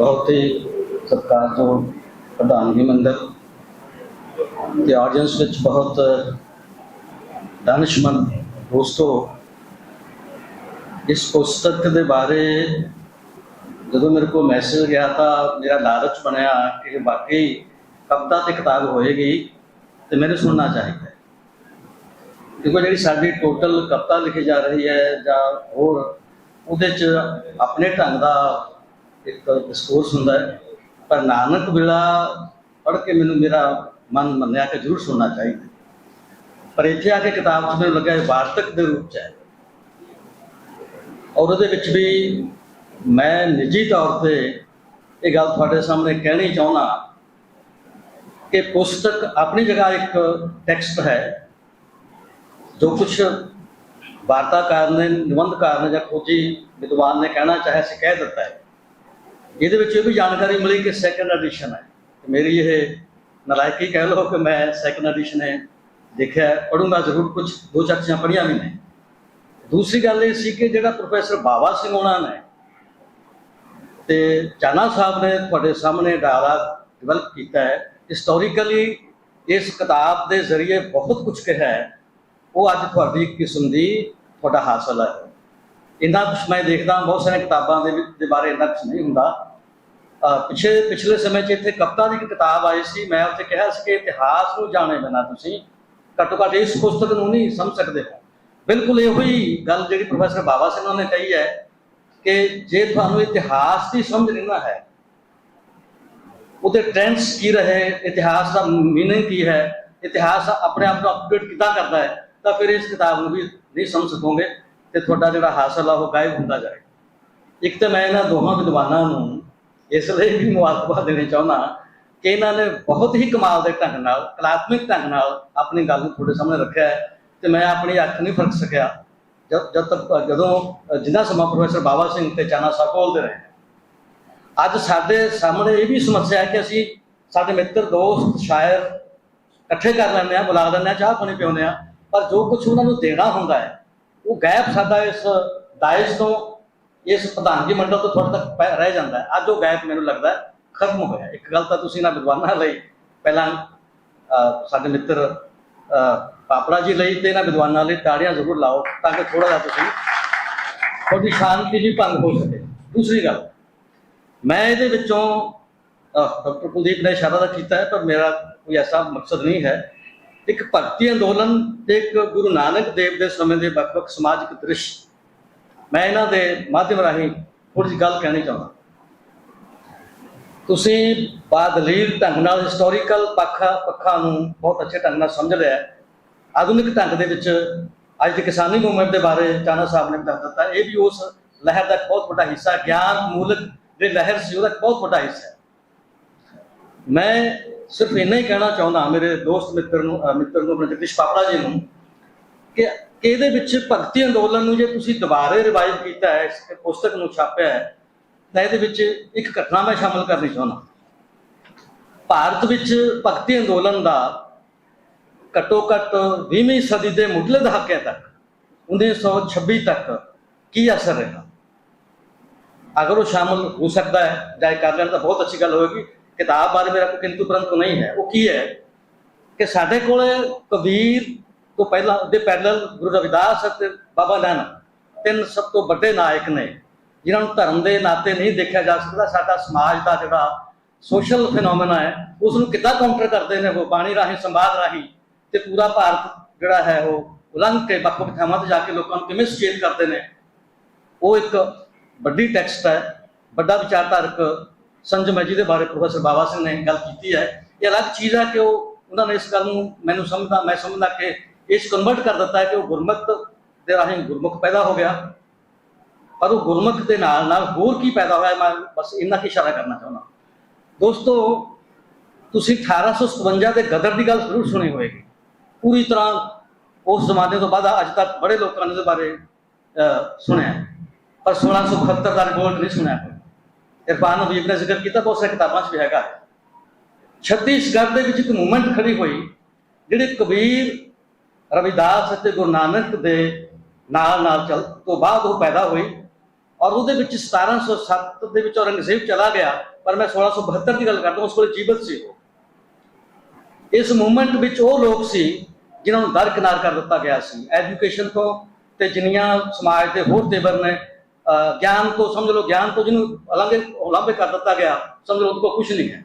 ਬਹੁਤ ਹੀ ਸਤਿਕਾਰਯੋਗ ਪ੍ਰਧਾਨਗੀ ਮੰਡਲ ਤੇ ਆਡੀਅנס ਵਿੱਚ ਬਹੁਤ ਦਾਨਿਸ਼ਮੰਦ ਦੋਸਤੋ, ਇਸ ਪੁਸਤਕ ਦੇ ਬਾਰੇ ਜਦੋਂ ਮੇਰੇ ਕੋਲ ਮੈਸੇਜ ਗਿਆ ਤਾਂ ਮੇਰਾ ਲਾਲਚ ਬਣਿਆ ਕਿ ਇਹ ਵਾਕਈ ਕਵਿਤਾ ਤੇ ਕਿਤਾਬ ਹੋਏਗੀ ਤੇ ਮੈਨੂੰ ਸੁਣਨਾ ਚਾਹੀਦਾ ਕਿਉਂਕਿ ਜਿਹੜੀ ਸਾਡੀ ਟੋਟਲ ਕਵਿਤਾ ਲਿਖੀ ਜਾ ਰਹੀ ਹੈ ਜਾਂ ਹੋਰ ਉਹਦੇ ਚ ਆਪਣੇ ਢੰਗ ਦਾ ਇੱਕ ਡਿਸਕੋਰਸ ਹੁੰਦਾ ਹੈ, ਪਰ ਨਾਨਕ ਵੇਲਾ ਪੜ੍ਹ ਕੇ ਮੈਨੂੰ ਮੇਰਾ ਮਨ ਮੰਨਿਆ ਕਿ ਜ਼ਰੂਰ ਸੁਣਨਾ ਚਾਹੀਦਾ ਪਰ ਇੱਥੇ ਆ ਕੇ ਕਿਤਾਬ 'ਚ ਮੈਨੂੰ ਲੱਗਾ ਇਹ ਵਾਰਤਕ ਦੇ ਰੂਪ 'ਚ ਹੈ। ਔਰ ਉਹਦੇ ਵਿੱਚ ਵੀ ਮੈਂ ਨਿੱਜੀ ਤੌਰ ਤੇ ਇਹ ਗੱਲ ਤੁਹਾਡੇ ਸਾਹਮਣੇ ਕਹਿਣੀ ਚਾਹੁੰਦਾ ਕਿ ਪੁਸਤਕ ਆਪਣੀ ਜਗ੍ਹਾ ਇੱਕ ਟੈਕਸਟ ਹੈ, ਜੋ ਕੁਝ ਵਾਰਤਾਕਾਰ ਨੇ, ਨਿਬੰਧਕਾਰ ਨੇ ਜਾਂ ਖੋਜੀ ਵਿਦਵਾਨ ਨੇ ਕਹਿਣਾ ਚਾਹੇ ਸੀ ਕਹਿ ਦਿੱਤਾ ਹੈ। ਇਹਦੇ ਵਿੱਚ ਇਹ ਵੀ ਜਾਣਕਾਰੀ ਮਿਲੀ ਕਿ ਸੈਕੰਡ ਐਡੀਸ਼ਨ ਹੈ। ਮੇਰੀ ਇਹ ਨਲਾਇਕੀ ਕਹਿ ਲਓ ਕਿ ਮੈਂ ਸੈਕੰਡ ਐਡੀਸ਼ਨ ਹੈ ਦੇਖਿਆ ਪੜੂੰਗਾ ਜ਼ਰੂਰ ਕੁਝ, ਦੋ ਚਾਰ ਚੀਜ਼ਾਂ ਪੜ੍ਹੀਆਂ ਵੀ ਨੇ। ਦੂਸਰੀ ਗੱਲ ਇਹ ਸੀ ਕਿ ਜਿਹੜਾ ਪ੍ਰੋਫੈਸਰ ਬਾਵਾ ਸਿੰਘ ਹੋਣਾ ਨੇ, ਤੇ ਚਾਨਾ ਸਾਹਿਬ ਨੇ ਤੁਹਾਡੇ ਸਾਹਮਣੇ ਡਾਇਲਾਗ ਡਿਵੈਲਪ ਕੀਤਾ ਹੈ। ਹਿਸਟੋਰੀਕਲੀ ਇਸ ਕਿਤਾਬ ਦੇ ਜ਼ਰੀਏ ਬਹੁਤ ਕੁਝ ਕਿਹਾ ਹੈ। ਉਹ ਅੱਜ ਤੁਹਾਡੀ ਕਿਸਮ ਦੀ ਤੁਹਾਡਾ ਹਾਸਲ ਹੈ। ਇੰਨਾ ਕੁਝ ਮੈਂ ਦੇਖਦਾ, ਬਹੁਤ ਸਾਰੀਆਂ ਕਿਤਾਬਾਂ ਦੇ ਦੇ ਬਾਰੇ ਇੰਨਾ ਕੁਝ ਨਹੀਂ ਹੁੰਦਾ। ਅਹ ਪਿਛਲੇ ਪਿਛਲੇ ਸਮੇਂ 'ਚ ਇੱਥੇ ਕਵਿਤਾ ਦੀ ਇੱਕ ਕਿਤਾਬ ਆਈ ਸੀ, ਮੈਂ ਉੱਥੇ ਕਿਹਾ ਸੀ ਕਿ ਇਤਿਹਾਸ ਨੂੰ ਜਾਣੇ ਬਿਨਾਂ ਤੁਸੀਂ ਘੱਟੋ ਘੱਟ ਇਸ ਪੁਸਤਕ ਨੂੰ ਨਹੀਂ ਸਮਝ ਸਕਦੇ ਬਿਲਕੁਲ ਇਹੋ ਹੀ ਗੱਲ ਜਿਹੜੀ ਪ੍ਰੋਫੈਸਰ ਬਾਬਾ ਸਿੰਘ ਉਹਨੇ ਕਹੀ ਹੈ ਕਿ ਜੇ ਤੁਹਾਨੂੰ ਇਤਿਹਾਸ ਦੀ ਸਮਝ ਨਹੀਂ ਨਾ ਹੈ, ਉਹਦੇ ਟ੍ਰੈਂਡਸ ਕੀ ਰਹੇ, ਇਤਿਹਾਸ ਦਾ ਮੀਨਿੰਗ ਕੀ ਹੈ, ਇਤਿਹਾਸ ਆਪਣੇ ਆਪ ਨੂੰ ਅਪਡੇਟ ਕਿੱਦਾਂ ਕਰਦਾ ਹੈ, ਤਾਂ ਫਿਰ ਇਸ ਕਿਤਾਬ ਨੂੰ ਵੀ ਨਹੀਂ ਸਮਝ ਸਕੋਗੇ। ਤੇ ਤੁਹਾਡਾ ਜਿਹੜਾ ਹਾਸਲ ਆ, ਉਹ ਗਾਇਬ ਹੁੰਦਾ ਜਾਏਗਾ। ਇੱਕ ਤਾਂ ਮੈਂ ਇਹਨਾਂ ਦੋਹਾਂ ਵਿਦਵਾਨਾਂ ਨੂੰ ਇਸ ਲਈ ਵੀ ਮੁਬਾਰਕਬਾਦ ਦੇਣੀ ਚਾਹੁੰਦਾ ਕਿ ਇਹਨਾਂ ਨੇ ਬਹੁਤ ਹੀ ਕਮਾਲ ਦੇ ਢੰਗ ਨਾਲ, ਕਲਾਤਮਿਕ ਢੰਗ ਨਾਲ ਆਪਣੀ ਗੱਲ ਨੂੰ ਤੁਹਾਡੇ ਸਾਹਮਣੇ ਰੱਖਿਆ ਹੈ ਤੇ ਮੈਂ ਆਪਣੀ ਅੱਖ ਨਹੀਂ ਫ਼ਰਕ ਸਕਿਆ। ਜਦ ਜਦ ਤੱਕ, ਜਦੋਂ, ਜਿੰਨਾ ਸਮਾਂ ਪ੍ਰੋਫੈਸਰ ਬਾਬਾ ਸਿੰਘ ਤੇ ਚਾਨਾ ਸਾਹਿਬ ਬੋਲਦੇ ਰਹੇ। ਅੱਜ ਸਾਡੇ ਸਾਹਮਣੇ ਇਹ ਵੀ ਸਮੱਸਿਆ ਹੈ ਕਿ ਅਸੀਂ ਸਾਡੇ ਮਿੱਤਰ, ਦੋਸਤ, ਸ਼ਾਇਰ ਇਕੱਠੇ ਕਰ ਲੈਂਦੇ ਆ ਬੁਲਾ ਲੈਂਦੇ ਆ ਚਾਹ ਪਾਣੀ ਪਿਉਂਦੇ ਆ ਪਰ ਜੋ ਕੁਝ ਉਹਨਾਂ ਨੂੰ ਦੇਣਾ ਹੁੰਦਾ ਹੈ ਉਹ ਗੈਪ ਸਾਡਾ ਇਸ ਦਾਇਸ਼ ਤੋਂ, ਇਸ ਪ੍ਰਧਾਨਗੀ ਮੰਡਲ ਤੋਂ ਥੋੜਾ ਤੱਕ ਪੈ- ਰਹਿ ਜਾਂਦਾ ਹੈ। ਅੱਜ ਉਹ ਗੈਪ ਮੈਨੂੰ ਲੱਗਦਾ ਖਤਮ ਹੋਇਆ ਇੱਕ ਗੱਲ ਤਾਂ ਤੁਸੀਂ ਨਾ ਵਿਦਵਾਨਾਂ ਲਈ ਪਹਿਲਾਂ ਸਾਡੇ ਮਿੱਤਰ ਪਾਪੜਾ ਜੀ ਲਈ ਤੇ ਇਹਨਾਂ ਵਿਦਵਾਨਾਂ ਲਈ ਤਾੜੀਆਂ ਜ਼ਰੂਰ ਲਾਓ ਤਾਂ ਕਿ ਥੋੜਾ ਜਿਹਾ ਤੁਸੀਂ ਤੁਹਾਡੀ ਸ਼ਾਂਤੀ ਵੀ ਭੰਗ ਹੋ ਸਕੇ। ਦੂਸਰੀ ਗੱਲ, ਮੈਂ ਇਹਦੇ ਵਿੱਚੋਂ ਡਾਕਟਰ ਕੁਲਦੀਪ ਨੇ ਇਸ਼ਾਰਾ ਤਾਂ ਕੀਤਾ ਹੈ, ਪਰ ਮੇਰਾ ਕੋਈ ਐਸਾ ਮਕਸਦ ਨਹੀਂ ਹੈ ਇੱਕ ਭਗਤੀ ਅੰਦੋਲਨ ਤੇ ਇੱਕ ਗੁਰੂ ਨਾਨਕ ਦੇਵ ਦੇ ਸਮੇਂ ਦੇ ਵੱਖ-ਵੱਖ ਸਮਾਜਿਕ ਦ੍ਰਿਸ਼। ਮੈਂ ਇਹਨਾਂ ਦੇ ਮਾਧਿਅਮ ਰਾਹੀਂ ਥੋੜੀ ਜਿਹੀ ਗੱਲ ਕਹਿਣੀ ਚਾਹੁੰਦਾ। ਤੁਸੀਂ ਬਾਦਲੀਲ ਢੰਗ ਨਾਲ ਹਿਸਟੋਰੀਕਲ ਪੱਖਾ ਪੱਖਾਂ ਨੂੰ ਬਹੁਤ ਅੱਛੇ ਢੰਗ ਨਾਲ ਸਮਝ ਲਿਆ ਆਧੁਨਿਕ ਢੰਗ ਦੇ ਵਿੱਚ ਅੱਜ ਦੀ ਕਿਸਾਨੀ ਮੂਵਮੈਂਟ ਦੇ ਬਾਰੇ ਚਾਨਾ ਸਾਹਿਬ ਨੇ ਦੱਸ ਦਿੱਤਾ। ਇਹ ਵੀ ਉਸ ਲਹਿਰ ਦਾ ਇੱਕ ਬਹੁਤ ਵੱਡਾ ਹਿੱਸਾ ਗਿਆਨ ਮੂਲਕ ਜਿਹੜੀ ਲਹਿਰ ਸੀ, ਉਹਦਾ ਇੱਕ ਬਹੁਤ ਵੱਡਾ ਹਿੱਸਾ ਹੈ। ਮੈਂ ਸਿਰਫ ਇੰਨਾ ਹੀ ਕਹਿਣਾ ਚਾਹੁੰਦਾ ਮੇਰੇ ਦੋਸਤ ਮਿੱਤਰ ਨੂੰ ਮਿੱਤਰ ਨੂੰ, ਆਪਣੇ ਜਗਦੀਸ਼ ਪਾਪੜਾ ਜੀ ਨੂੰ ਕਿ ਇਹਦੇ ਵਿੱਚ ਭਗਤੀ ਅੰਦੋਲਨ ਨੂੰ ਜੇ ਤੁਸੀਂ ਦੁਬਾਰੇ ਰਿਵਾਈਵ ਕੀਤਾ ਹੈ, ਇਸ ਪੁਸਤਕ ਨੂੰ ਛਾਪਿਆ ਹੈ, ਤਾਂ ਇਹਦੇ ਵਿੱਚ ਇੱਕ ਘਟਨਾ ਮੈਂ ਸ਼ਾਮਲ ਕਰਨੀ ਚਾਹੁੰਦਾ। ਭਾਰਤ ਵਿੱਚ ਭਗਤੀ ਅੰਦੋਲਨ ਦਾ ਘੱਟੋ ਘੱਟ 20ਵੀਂ ਸਦੀ ਦੇ ਮੁੱਢਲੇ ਦਹਾਕੇ ਤੱਕ 1926 ਤੱਕ ਕੀ ਅਸਰ ਰਿਹਾ? ਅਗਰ ਉਹ ਸ਼ਾਮਲ ਹੋ ਸਕਦਾ ਹੈ ਜਾਂ ਕਰ ਲੈਣ ਤਾਂ ਬਹੁਤ ਅੱਛੀ ਗੱਲ ਹੋਏਗੀ। ਕਿਤਾਬ ਬਾਰੇ ਮੇਰਾ ਕੋਈ ਕਿੰਤੂ ਪਰੰਤੂ ਨਹੀਂ ਹੈ। ਉਹ ਕੀ ਹੈ ਕਿ ਸਾਡੇ ਕੋਲ ਕਬੀਰ ਤੋਂ ਪਹਿਲਾਂ ਦੇ ਪੈਰਲਲ ਗੁਰੂ ਰਵਿਦਾਸ ਅਤੇ ਬਾਬਾ ਨਾਨਕ ਤਿੰਨ ਸਭ ਤੋਂ ਵੱਡੇ ਨਾਇਕ ਨੇ, ਜਿਨ੍ਹਾਂ ਨੂੰ ਧਰਮ ਦੇ ਨਾਤੇ ਨਹੀਂ ਦੇਖਿਆ ਜਾ ਸਕਦਾ। ਸਾਡਾ ਸਮਾਜ ਦਾ ਜਿਹੜਾ ਸੋਸ਼ਲ ਫੀਨੋਮੇਨਾ ਹੈ ਉਸ ਨੂੰ ਕਿੱਦਾਂ ਕਾਊਂਟਰ ਕਰਦੇ ਨੇ ਉਹ ਬਾਣੀ ਰਾਹੀਂ, ਸੰਵਾਦ ਰਾਹੀਂ ਤੇ ਪੂਰਾ ਭਾਰਤ ਜਿਹੜਾ ਹੈ ਉਹ ਉਲੰਘ ਕੇ ਵੱਖ ਵੱਖ ਥਾਵਾਂ ਤੇ ਜਾ ਕੇ ਲੋਕਾਂ ਨੂੰ ਕਿਵੇਂ ਸੁਚੇਤ ਕਰਦੇ ਨੇ। ਉਹ ਇੱਕ ਵੱਡੀ ਟੈਕਸਟ ਹੈ, ਵੱਡਾ ਵਿਚਾਰਧਾਰਕ ਸੰਜਮ ਹੈ ਜਿਹਦੇ ਬਾਰੇ ਪ੍ਰੋਫੈਸਰ ਬਾਬਾ ਸਿੰਘ ਨੇ ਗੱਲ ਕੀਤੀ ਹੈ। ਇਹ ਅਲੱਗ ਚੀਜ਼ ਹੈ ਕਿ ਉਹ ਉਹਨਾਂ ਨੇ ਇਸ ਗੱਲ ਨੂੰ ਮੈਨੂੰ ਸਮਝਦਾ ਮੈਂ ਸਮਝਦਾ ਕਿ ਇਸ ਕਨਵਰਟ ਕਰ ਦਿੱਤਾ ਹੈ ਕਿ ਉਹ ਗੁਰਮਤ ਦੇ ਰਾਹੀਂ ਗੁਰਮੁਖ ਪੈਦਾ ਹੋ ਗਿਆ। ਪਰ ਉਹ ਗੁਰਮੁਖ ਦੇ ਨਾਲ ਨਾਲ ਹੋਰ ਕੀ ਪੈਦਾ ਹੋਇਆ ਮੈਂ ਬਸ ਇੰਨਾ ਕੀ ਇਸ਼ਾਰਾ ਕਰਨਾ ਚਾਹੁੰਦਾ। ਦੋਸਤੋ ਤੁਸੀਂ 1857 ਦੇ ਗਦਰ ਦੀ ਗੱਲ ਜ਼ਰੂਰ ਸੁਣੀ ਹੋਵੇਗੀ। ਪੂਰੀ ਤਰ੍ਹਾਂ ਉਸ ਜ਼ਮਾਨੇ ਤੋਂ ਬਾਅਦ ਅੱਜ ਤੱਕ ਬੜੇ ਲੋਕਾਂ ਨੇ ਇਹਦੇ ਬਾਰੇ ਅਹ, ਸੁਣਿਆ। ਹੈ। ਪਰ 1672 ਦਾ ਰਿਪੋਰਟ ਨਹੀਂ ਸੁਣਿਆ ਕੋਈ। ਇਰਫਾਨ ਹਬੀਬ ਨੇ ਜ਼ਿਕਰ ਕੀਤਾ ਬਹੁਤ ਸਾਰੀ ਕਿਤਾਬਾਂ 'ਚ ਵੀ ਹੈਗਾ। ਛੱਤੀਸਗੜ੍ਹ ਦੇ ਵਿੱਚ ਇੱਕ ਮੂਵਮੈਂਟ ਖੜੀ ਹੋਈ, ਜਿਹੜੇ ਕਬੀਰ ਰਵਿਦਾਸ ਅਤੇ ਗੁਰੂ ਨਾਨਕ ਦੇ ਨਾਲ ਨਾਲ ਚੱਲ ਤੋਂ ਬਾਅਦ ਉਹ ਪੈਦਾ ਹੋਈ ਔਰ ਉਹਦੇ ਵਿੱਚ 1707 ਦੇ ਵਿੱਚ ਔਰੰਗਜ਼ੇਬ ਚਲਾ ਗਿਆ, ਪਰ ਮੈਂ 1672 ਦੀ ਗੱਲ ਕਰਦਾ ਉਸ ਕੋਲ ਜੀਵਤ ਸੀ ਉਹ। ਇਸ ਮੂਵਮੈਂਟ ਵਿੱਚ ਉਹ ਲੋਕ ਸੀ ਜਿਨ੍ਹਾਂ ਨੂੰ ਦਰਕਿਨਾਰ ਕਰ ਦਿੱਤਾ ਗਿਆ ਸੀ। ਐਜੂਕੇਸ਼ਨ ਤੋਂ ਤੇ ਜਿੰਨੀਆਂ ਸਮਾਜ ਦੇ ਹੋਰ ਤੇਵਰ ਨੇ ਅਹ, ਗਿਆਨ ਤੋਂ ਸਮਝ ਲਓ, ਗਿਆਨ ਤੋਂ ਜਿਹਨੂੰ ਅਲੰਘੇ ਉਲਾਂਭੇ ਕਰ ਦਿੱਤਾ ਗਿਆ, ਸਮਝ ਲਓ, ਉਹਦੇ ਕੁਝ ਨਹੀਂ ਹੈ।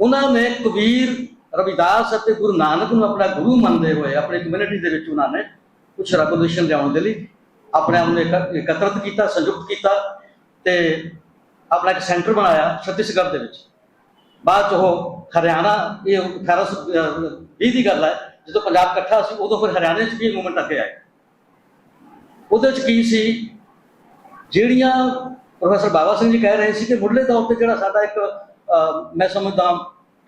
ਉਹਨਾਂ ਨੇ ਕਬੀਰ ਰਵਿਦਾਸ ਅਤੇ ਗੁਰੂ ਨਾਨਕ ਨੂੰ ਆਪਣਾ ਗੁਰੂ ਮੰਨਦੇ ਹੋਏ, ਆਪਣੀ ਕਮਿਊਨਿਟੀ ਦੇ ਵਿੱਚ ਉਹਨਾਂ ਨੇ ਕੁਝ ਰੈਵੋਲੂਸ਼ਨ ਲਿਆਉਣ ਦੇ ਲਈ ਆਪਣੇ ਆਪ ਨੂੰ ਇਕ- ਕੀਤਾ, ਸੰਯੁਕਤ ਕੀਤਾ ਤੇ ਆਪਣਾ ਇੱਕ ਸੈਂਟਰ ਬਣਾਇਆ ਛੱਤੀਸਗੜ੍ਹ ਦੇ ਵਿੱਚ। ਬਾਅਦ 'ਚ ਉਹ ਹਰਿਆਣਾ, ਇਹ 1820 ਦੀ ਗੱਲ ਹੈ, ਜਦੋਂ ਪੰਜਾਬ ਇਕੱਠਾ ਸੀ, ਉਦੋਂ ਫਿਰ ਹਰਿਆਣੇ 'ਚ ਵੀ ਮੂਵਮੈਂਟ ਅੱਗੇ ਆਏ। ਉਹਦੇ ਚ ਕੀ ਸੀ? ਜਿਹੜੀਆਂ ਪ੍ਰੋਫੈਸਰ ਬਾਬਾ ਸਿੰਘ ਜੀ ਕਹਿ ਰਹੇ ਸੀ ਕਿ ਮੁੱਢਲੇ ਤੌਰ ਤੇ ਜਿਹੜਾ ਸਾਡਾ ਇੱਕ ਮੈਂ ਸਮਝਦਾ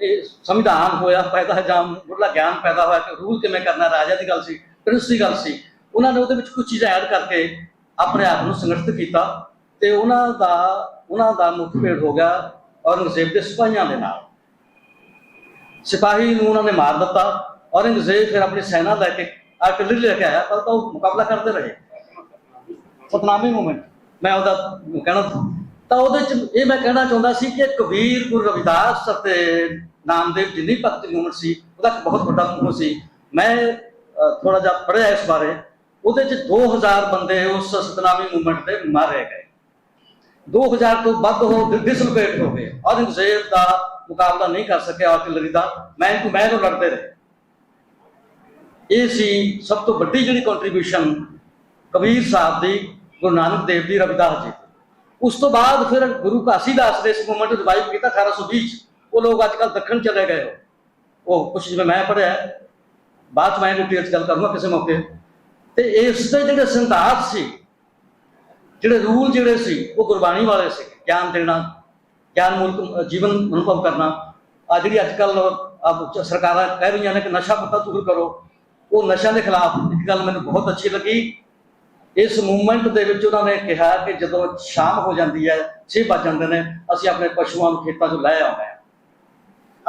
ਇਹ ਸੰਵਿਧਾਨ ਹੋਇਆ, ਪੈਦਾ ਜਾਂ ਮੁੱਢਲਾ ਗਿਆਨ ਪੈਦਾ ਹੋਇਆ ਕਿ ਰੂਲ ਕਿਵੇਂ ਕਰਨਾ ਰਾਜਾ ਦੀ ਗੱਲ ਸੀ, ਪ੍ਰਿੰਸ ਦੀ ਗੱਲ ਸੀ, ਉਹਨਾਂ ਨੇ ਉਹਦੇ ਵਿੱਚ ਕੁਝ ਚੀਜ਼ਾਂ ਐਡ ਕਰਕੇ ਆਪਣੇ ਆਪ ਨੂੰ ਸੰਗਠਿਤ ਕੀਤਾ ਤੇ ਉਹਨਾਂ ਦਾ ਉਹਨਾਂ ਦਾ ਮੁੱਖ ਭੇੜ ਹੋ ਗਿਆ ਔਰੰਗਜ਼ੇਬ ਦੇ ਸਿਪਾਹੀਆਂ ਦੇ ਨਾਲ। ਸਿਪਾਹੀ ਨੂੰ ਉਹਨਾਂ ਨੇ ਮਾਰ ਦਿੱਤਾ, ਔਰੰਗਜ਼ੇਬ ਫਿਰ ਆਪਣੀ ਸੈਨਾ ਲੈ ਕੇ ਆਰਟਿਲਰੀ ਲੈ ਕੇ ਆਇਆ, ਪਰ ਤਾਂ ਉਹ ਮੁਕਾਬਲਾ ਕਰਦੇ ਰਹੇ। ਸਤਨਾਮੀ ਮੂਵਮੈਂਟ। ਮੈਂ ਉਹਦਾ ਕਹਿਣਾ, ਤਾਂ ਉਹਦੇ ਚ ਇਹ ਮੈਂ ਕਹਿਣਾ ਚਾਹੁੰਦਾ ਸੀ ਕਿ ਕਬੀਰ ਗੁਰੂ ਰਵਿਦਾਸ ਅਤੇ ਨਾਮਦੇਵ ਜਿੰਨੀ ਭਗਤੀ ਮੂਵਮੈਂਟ ਸੀ, ਉਹਦਾ ਬਹੁਤ ਵੱਡਾ ਮੂਵਮੈਂਟ ਸੀ। ਮੈਂ ਥੋੜਾ ਜਿਹਾ ਪੜ੍ਹਿਆ ਇਸ ਬਾਰੇ। ਉਹਦੇ ਚ 2000 ਬੰਦੇ ਉਸ ਸਤਨਾਮੀ ਮੂਵਮੈਂਟ ਦੇ ਮਾਰੇ ਗਏ। 2000 ਤੋਂ ਵੱਧ ਉਹ ਡਿਸਲੋਕੇਟ ਹੋ ਗਏ। ਔਰੰਗਜ਼ੇਬ ਦਾ ਮੁਕਾਬਲਾ ਨਹੀਂ ਕਰ ਸਕਿਆ ਆਰਟਿਲਰੀ ਦਾ। ਮੈਂ ਤੋਂ ਮੈਂ ਤੋਂ ਲੜਦੇ ਰਹੇ। ਇਹ ਸੀ ਸਭ ਤੋਂ ਵੱਡੀ ਜਿਹੜੀ ਕੰਟਰੀਬਿਊਸ਼ਨ ਕਬੀਰ ਸਾਹਿਬ ਦੀ ਗੁਰੂ ਨਾਨਕ ਦੇਵ ਜੀ ਰਵਿਦਾਸ ਜੀ। ਉਸ ਤੋਂ ਬਾਅਦ ਫਿਰ ਗੁਰੂ ਘਾਸੀਦਾਸ ਨੇ ਇਸ ਮੂਵਮੈਂਟ ਰਿਵਾਈਵ ਕੀਤਾ 1820 ਉਹ ਲੋਕ ਅੱਜ ਕੱਲ ਦੱਖਣ ਚਲੇ ਗਏ ਉਹ। ਕੁਝ ਜਿਵੇਂ ਮੈਂ ਪੜਿਆ ਬਾਅਦ 'ਚ ਮੈਂ ਡਿਟੇਲ ਗੱਲ ਕਰੂੰਗਾ ਕਿਸੇ ਮੌਕੇ। ਤੇ ਇਸ ਦੇ ਜਿਹੜੇ ਸਿਧਾਂਤ ਸੀ, ਜਿਹੜੇ ਰੂਲ ਜਿਹੜੇ ਸੀ, ਉਹ ਗੁਰਬਾਣੀ ਵਾਲੇ ਸੀ। ਗਿਆਨ ਦੇਣਾ, ਗਿਆਨ ਮੂਲਕ ਜੀਵਨ ਅਨੁਭਵ ਕਰਨਾ। ਆ ਜਿਹੜੀ ਅੱਜ ਕੱਲ ਸਰਕਾਰਾਂ ਕਹਿ ਰਹੀਆਂ ਨੇ ਕਿ ਨਸ਼ਾ ਪਤਾ ਦੂਰ ਕਰੋ। ਉਹ ਨਸ਼ਿਆਂ ਦੇ ਖਿਲਾਫ ਇੱਕ ਗੱਲ ਮੈਨੂੰ ਬਹੁਤ ਅੱਛੀ ਲੱਗੀ। ਇਸ ਮੂਵਮੈਂਟ ਦੇ ਵਿੱਚ ਉਹਨਾਂ ਨੇ ਕਿਹਾ ਕਿ ਜਦੋਂ ਸ਼ਾਮ ਹੋ ਜਾਂਦੀ ਹੈ 6 ਵੱਜ ਜਾਂਦੇ ਨੇ, ਅਸੀਂ ਆਪਣੇ ਪਸ਼ੂਆਂ ਨੂੰ ਖੇਤਾਂ ਚ ਲੈ ਆਉਂਦੇ ਹਾਂ।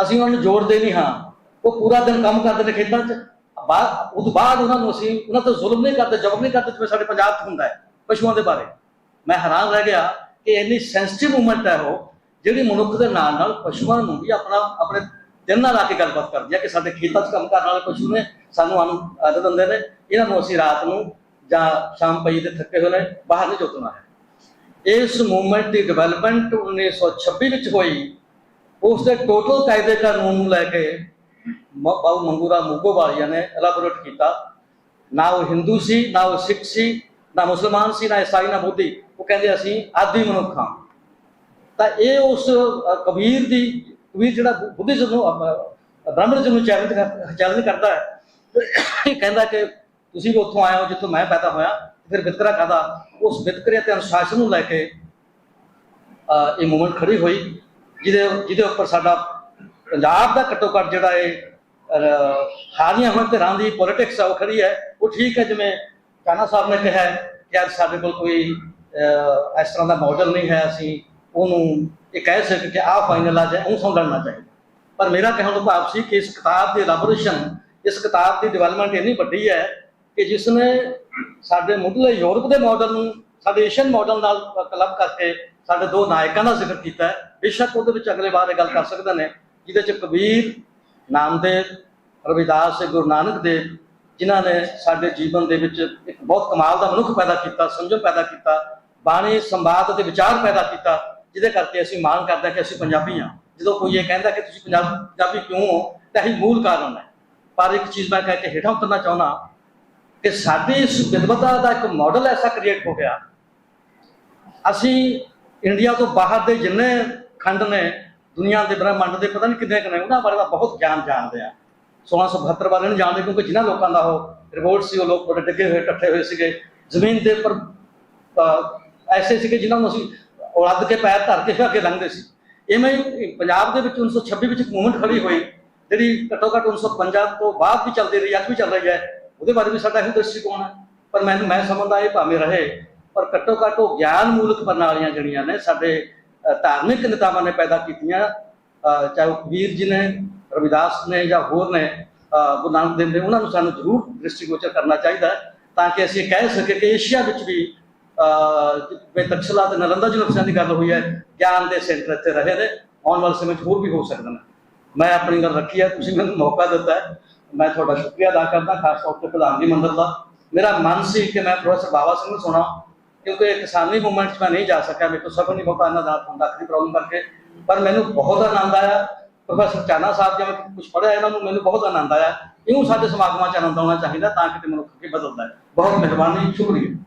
ਅਸੀਂ ਉਹਨਾਂ ਨੂੰ ਜੋੜਦੇ ਨਹੀਂ ਹਾਂ। ਉਹ ਪੂਰਾ ਦਿਨ ਕੰਮ ਕਰਦੇ ਨੇ ਖੇਤਾਂ 'ਚ। ਬਾਅਦ ਉਹ ਤੋਂ ਬਾਅਦ ਉਹਨਾਂ ਨੂੰ ਅਸੀਂ, ਉਹਨਾਂ ਤੇ ਜ਼ੁਲਮ ਨਹੀਂ ਕਰਦੇ ਜ਼ਬਰ ਨਹੀਂ ਕਰਦੇ, ਜਿਵੇਂ ਸਾਡੇ ਪੰਜਾਬ 'ਚ ਹੁੰਦਾ ਹੈ, ਪਸ਼ੂਆਂ ਦੇ ਬਾਰੇ। ਮੈਂ ਹੈਰਾਨ ਰਹਿ ਗਿਆ ਕਿ ਇੰਨੀ ਸੈਂਸਿਟਿਵ ਮੂਵਮੈਂਟ ਹੈ ਉਹ, ਜਿਹੜੀ ਮਨੁੱਖ ਦੇ ਨਾਲ ਨਾਲ ਪਸ਼ੂਆਂ ਨੂੰ ਵੀ ਆਪਣਾ, ਆਪਣੇ ਦਿਨ ਨਾਲ ਆ ਕੇ ਗੱਲਬਾਤ ਕਰਦੀ ਹੈ ਕਿ ਸਾਡੇ ਖੇਤਾਂ 'ਚ ਕੰਮ ਕਰਨ ਵਾਲੇ ਪਸ਼ੂ ਨੇ, ਸਾਨੂੰ ਆਨ ਆਦਤ ਦਿੰਦੇ ਨੇ। ਇਹਨਾਂ ਨੂੰ ਅਸੀਂ ਰਾਤ ਨੂੰ ਜਾਂ ਸ਼ਾਮ ਪਈ ਦੇ ਥੱਕੇ ਹੋਏ ਨੇ, ਬਾਹਰ ਨਹੀਂ ਜੋਤਣਾ ਹੈ। ਇਸ ਮੂਵਮੈਂਟ ਦੀ ਡਿਵੈਲਪਮੈਂਟ 1926 ਵਿੱਚ ਹੋਈ। ਉਸ ਦੇ ਟੋਟਲ ਕਾਇਦੇ ਕਾਨੂੰਨ ਨੂੰ ਲੈ ਕੇ ਬਾਬੂ ਮੰਗੂਰਾ ਮੂਗੋ ਵਾਲੀਆਂ ਨੇ ਐਲਾਬੋਰੇਟ ਕੀਤਾ। ਨਾ ਉਹ ਹਿੰਦੂ ਸੀ, ਨਾ ਉਹ ਸਿੱਖ ਸੀ, ਨਾ ਮੁਸਲਮਾਨ ਸੀ, ਨਾ ਈਸਾਈ, ਨਾ ਬੁੱਧੀ। ਉਹ ਕਹਿੰਦੇ ਅਸੀਂ ਆਦਿ ਮਨੁੱਖ ਹਾਂ। ਤਾਂ ਇਹ ਉਸ ਕਬੀਰ ਦੀ, ਕਬੀਰ ਜਿਹੜਾ ਬੁੱਧੀਜ਼ਮ ਨੂੰ ਬ੍ਰਾਹਮਣਜ਼ਮ ਨੂੰ ਚੈਲੰਜ ਚੈਲੰਜ ਕਰਦਾ ਹੈ। ਇਹ ਕਹਿੰਦਾ ਕਿ ਤੁਸੀਂ ਵੀ ਉੱਥੋਂ ਆਏ ਹੋ, ਜਿੱਥੋਂ ਮੈਂ ਪੈਦਾ ਹੋਇਆ, ਫਿਰ ਵਿਤਕਰਾ ਕਾਦਾ ਉਸ ਵਿਤਕਰੇ ਤੇ ਅਨੁਸ਼ਾਸਨ ਨੂੰ ਲੈ ਕੇ ਇਹ ਮੂਵਮੈਂਟ ਖੜੀ ਹੋਈ, ਜਿਹਦੇ ਜਿਹਦੇ ਉੱਪਰ ਸਾਡਾ ਪੰਜਾਬ ਦਾ ਘੱਟੋ ਘੱਟ ਜਿਹੜਾ ਇਹ ਹਾਰੀਆਂ ਹੋਣ ਧਿਰਾਂ ਦੀ ਪੋਲਿਟਿਕਸ ਆ, ਉਹ ਖੜੀ ਹੈ। ਉਹ ਠੀਕ ਹੈ, ਜਿਵੇਂ ਕਾਨਾ ਸਾਹਿਬ ਨੇ ਕਿਹਾ ਕਿ ਅੱਜ ਸਾਡੇ ਕੋਲ ਕੋਈ ਇਸ ਤਰ੍ਹਾਂ ਦਾ ਮਾਡਲ ਨਹੀਂ ਹੈ, ਅਸੀਂ ਉਹਨੂੰ ਇਹ ਕਹਿ ਸਕੇ ਕਿ ਆਹ ਫਾਈਨਲ ਆ ਜਾਏ ਉਹ ਸਮਝਣਾ ਚਾਹੀਦਾ। ਪਰ ਮੇਰਾ ਕਹਿਣ ਦਾ ਭਾਵ ਸੀ ਕਿ ਇਸ ਕਿਤਾਬ ਦੀ ਐਲਾਬੋਰੇਸ਼ਨ ਇਸ ਕਿਤਾਬ ਦੀ ਡਿਵੈਲਪਮੈਂਟ ਇੰਨੀ ਵੱਡੀ ਹੈ ਕਿ ਜਿਸ ਨੇ ਸਾਡੇ ਮੁੱਢਲੇ ਯੂਰਪ ਦੇ ਮਾਡਲ ਨੂੰ, ਸਾਡੇ ਏਸ਼ੀਅਨ ਮਾਡਲ ਨਾਲ ਕਲੱਬ ਕਰਕੇ ਸਾਡੇ ਦੋ ਨਾਇਕਾਂ ਦਾ ਜ਼ਿਕਰ ਕੀਤਾ ਹੈ। ਬੇਸ਼ੱਕ ਉਹਦੇ ਵਿੱਚ ਅਗਲੇ ਵਾਰ ਇਹ ਗੱਲ ਕਰ ਸਕਦੇ ਨੇ, ਜਿਹਦੇ ਚ ਕਬੀਰ, ਨਾਮਦੇਵ, ਰਵਿਦਾਸ ਤੇ ਗੁਰੂ ਨਾਨਕ ਦੇਵ, ਜਿਨ੍ਹਾਂ ਨੇ ਸਾਡੇ ਜੀਵਨ ਦੇ ਵਿੱਚ ਇੱਕ ਬਹੁਤ ਕਮਾਲ ਦਾ ਮਨੁੱਖ ਪੈਦਾ ਕੀਤਾ ਸੰਜਮ ਪੈਦਾ ਕੀਤਾ, ਬਾਣੀ ਸੰਵਾਦ ਅਤੇ ਵਿਚਾਰ ਪੈਦਾ ਕੀਤਾ, ਜਿਹਦੇ ਕਰਕੇ ਅਸੀਂ ਮਾਣ ਕਰਦੇ ਕਿ ਅਸੀਂ ਪੰਜਾਬੀ ਹਾਂ। ਜਦੋਂ ਕੋਈ ਇਹ ਕਹਿੰਦਾ ਕਿ ਤੁਸੀਂ ਪੰਜਾਬ ਪੰਜਾਬੀ ਕਿਉਂ ਹੋ, ਤਾਂ ਇਹ ਮੂਲ ਕਾਰਨ ਹੈ। ਪਰ ਇੱਕ ਚੀਜ਼ ਮੈਂ ਕਹਿ ਕੇ ਹੇਠਾਂ ਉਤਰਨਾ ਚਾਹੁੰਦਾ ਕਿ ਸਾਡੀ ਇਸ ਵਿਦਵਤਾ ਦਾ ਇੱਕ ਮਾਡਲ ਐਸਾ ਕ੍ਰੀਏਟ ਹੋ ਗਿਆ। ਅਸੀਂ ਇੰਡੀਆ ਤੋਂ ਬਾਹਰ ਦੇ ਜਿੰਨੇ ਖੰਡ ਨੇ, ਦੁਨੀਆ ਦੇ ਬ੍ਰਹਿਮੰਡ ਦੇ, ਪਤਾ ਨਹੀਂ ਕਿੰਨੇ ਕੁ ਉਹਨਾਂ ਬਾਰੇ ਤਾਂ ਬਹੁਤ ਗਿਆਨ ਜਾਣਦੇ ਆ। 1672 ਬਾਰੇ ਨਹੀਂ ਜਾਣਦੇ ਕਿਉਂਕਿ ਜਿਨ੍ਹਾਂ ਲੋਕਾਂ ਦਾ ਉਹ ਰਿਵੋਲਟ ਸੀ, ਉਹ ਲੋਕ ਬੜੇ ਡਿੱਗੇ ਹੋਏ ਟੱਠੇ ਹੋਏ ਸੀਗੇ। ਜ਼ਮੀਨ ਦੇ ਉੱਪਰ ਐਸੇ ਸੀਗੇ ਜਿਨ੍ਹਾਂ ਨੂੰ ਅਸੀਂ ਉਲੱਦ ਕੇ ਪੈਰ ਧਰ ਕੇ ਫਿਰ ਅੱਗੇ ਲੰਘਦੇ ਸੀ। ਇਵੇਂ ਪੰਜਾਬ ਦੇ ਵਿੱਚ 1926 ਵਿੱਚ ਇੱਕ ਮੂਵਮੈਂਟ ਖੜੀ ਹੋਈ, ਜਿਹੜੀ ਘੱਟੋ ਘੱਟ 1950 ਤੋਂ ਬਾਅਦ ਵੀ ਚੱਲਦੀ ਰਹੀ, ਅੱਜ ਵੀ ਚੱਲ ਰਹੀ ਹੈ। ਉਹਦੇ ਬਾਰੇ ਵੀ ਸਾਡਾ ਇਹੋ ਦ੍ਰਿਸ਼ਟੀਕੋਣ ਹੈ? ਪਰ ਮੈਨੂੰ, ਮੈਂ ਸਮਝਦਾ ਇਹ ਭਾਵੇਂ ਰਹੇ, ਪਰ ਘੱਟੋ ਘੱਟ ਉਹ ਗਿਆਨ ਮੂਲਕ ਪ੍ਰਣਾਲੀਆਂ ਜਿਹੜੀਆਂ ਨੇ ਸਾਡੇ ਧਾਰਮਿਕ ਨੇਤਾਵਾਂ ਨੇ ਪੈਦਾ ਕੀਤੀਆਂ। ਚਾਹੇ ਉਹ ਕਬੀਰ ਜੀ ਨੇ, ਰਵਿਦਾਸ ਨੇ ਜਾਂ ਹੋਰ ਨੇ ਗੁਰੂ ਨਾਨਕ ਦੇਵ ਨੇ, ਉਹਨਾਂ ਨੂੰ ਸਾਨੂੰ ਜ਼ਰੂਰ ਦ੍ਰਿਸ਼ਟੀਗੋਚਰ ਕਰਨਾ ਚਾਹੀਦਾ ਤਾਂ ਕਿ ਅਸੀਂ ਇਹ ਕਹਿ ਸਕੀਏ ਕਿ ਏਸ਼ੀਆ ਵਿੱਚ ਵੀ ਵੇ ਤਕਸ਼ਲਾ ਤੇ ਨਲੰਦਾ ਯੂਨੀਵਰਸਿਟੀ ਦੀ ਗੱਲ ਹੋਈ ਹੈ, ਗਿਆਨ ਦੇ ਸੈਂਟਰ ਇੱਥੇ ਰਹੇ ਨੇ, ਆਉਣ ਵਾਲੇ ਸਮੇਂ 'ਚ ਹੋਰ ਵੀ ਹੋ ਸਕਦੇ ਨੇ। ਮੈਂ ਆਪਣੀ ਗੱਲ ਰੱਖੀ ਹੈ, ਤੁਸੀਂ ਮੈਨੂੰ ਮੌਕਾ ਦਿੱਤਾ ਹੈ। ਮੈਂ ਤੁਹਾਡਾ ਸ਼ੁਕਰੀਆ ਅਦਾ ਕਰਦਾ, ਖਾਸ ਤੌਰ ਤੇ ਪ੍ਰਧਾਨ ਜੀ ਮੰਡਲ ਦਾ। ਮੇਰਾ ਮਨ ਸੀ ਕਿ ਮੈਂ ਪ੍ਰੋਫੈਸਰ ਬਾਬਾ ਸਿੰਘ ਨੂੰ ਸੁਣਾ ਕਿਉਂਕਿ ਕਿਸਾਨੀ ਮੂਵਮੈਂਟ 'ਚ ਮੈਂ ਨਹੀਂ ਜਾ ਸਕਿਆ, ਮੇਰੇ ਤੋਂ ਸਫਰ ਨਹੀਂ ਬਹੁਤਾ ਇਹਨਾਂ ਦਾ ਹੁੰਦਾ ਦੀ ਪ੍ਰੋਬਲਮ ਕਰਕੇ। ਪਰ ਮੈਨੂੰ ਬਹੁਤ ਆਨੰਦ ਆਇਆ। ਪ੍ਰੋਫੈਸਰ ਚਾਨਾ ਸਾਹਿਬ ਜਿਵੇਂ ਕੁਝ ਪੜ੍ਹਿਆ ਇਹਨਾਂ ਨੂੰ, ਮੈਨੂੰ ਬਹੁਤ ਆਨੰਦ ਆਇਆ। ਇਹਨੂੰ ਸਾਡੇ ਸਮਾਗਮਾਂ 'ਚ ਆਨੰਦ ਆਉਣਾ ਚਾਹੀਦਾ ਤਾਂ ਕਿ ਤੇ ਮਨੁੱਖ ਅੱਗੇ ਬਦਲਦਾ ਹੈ। ਬਹੁਤ ਮਿਹਰਬਾਨੀ, ਸ਼ੁਕਰੀਆ।